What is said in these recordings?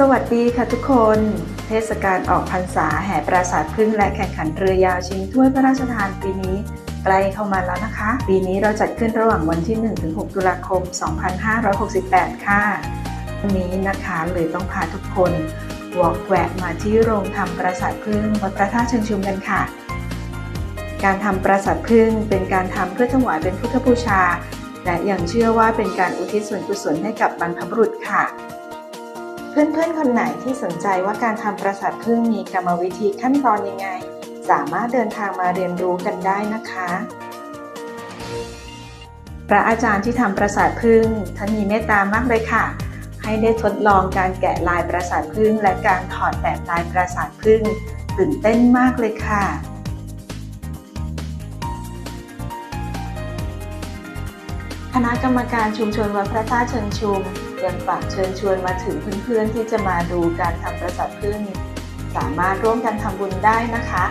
สวัสดีค่ะทุกคน เทศกาลออกพรรษาแห่ปราสาทพึ่งและแข่งขันเรือยาวชิงถ้วยพระราชทานปีนี้ใกล้เข้ามาแล้วนะคะ ปีนี้เราจัดขึ้นระหว่างวันที่ 1-6 ตุลาคม 2568 ค่ะวันนี้นะคะเลยต้องพาทุกคนวอกแวะมาที่โรงทำปราสาทพึ่งวัดพระธาตุเชิงชุมกันค่ะ การทำปราสาทพึ่งเป็นการทำเพื่อถวายเป็นพุทธบูชา และยังเชื่อว่าเป็นการอุทิศส่วนกุศลให้กับบรรพบุรุษค่ะ เพื่อนๆ คนไหนที่สนใจว่าการทำปราสาทพึ่งมีกรรมวิธีขั้นตอนยังไง สามารถเดินทางมาเรียนรู้กันได้นะคะ พระอาจารย์ที่ทำปราสาทพึ่งท่านมีเมตตามากเลยค่ะ ให้ได้ทดลองการแกะลายปราสาทพึ่งและการถอดแบบลายปราสาทพึ่งตื่นเต้นมากเลยค่ะคณะกรรมการชุมชนวัดพระธาตุเชิงชุม ยังฝากเชิญชวนมาถึงเพื่อนๆที่จะมาดูการทำประสาทพึ่งสามารถร่วมกันทำบุญได้นะคะ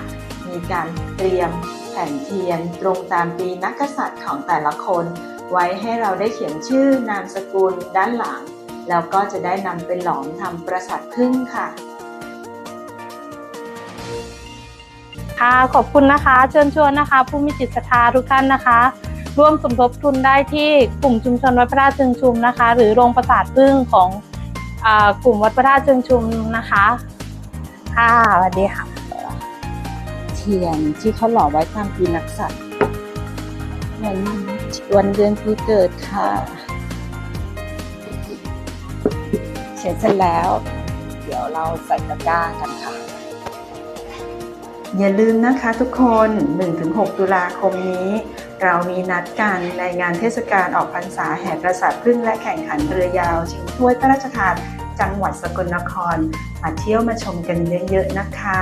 มีการเตรียมแผ่นเทียนตรงตามปีนักกษัตริย์ของแต่ละคน ไว้ให้เราได้เขียนชื่อนามสกุลด้านหลัง แล้วก็จะได้นำไปหลอมทำประสาทพึ่งค่ะค่ะขอบคุณนะคะ เชิญชวนนะคะ ผู้มีจิตศรัทธาทุกท่านนะคะ ร่วมสมทบทุนได้ที่กลุ่มชุมชนวัดพระธาตุเชิงชุมนะคะ หรือโรงประสาทพึ่งของอกลุ่มวัดพระธาตุเชิงชุมนะคะค่ะสวัสดีค่ะ เทียนที่เขาหล่อไว้ตามปีนักษัตริย์วันวันเดือนปีเกิดค่ะเขียนเสร็จแล้ว เดี๋ยวเราใส่ตะกร้ากันค่ะ อย่าลืมนะคะทุกคน 1-6 ตุลาคมนี้ เรามีนัดกันในงานเทศกาลออกพรรษาแห่ปราสาทพึ่งและแข่งขันเรือยาวชิงถ้วยพระราชทานจังหวัดสกลนคร มาเที่ยวมาชมกันเยอะๆนะคะ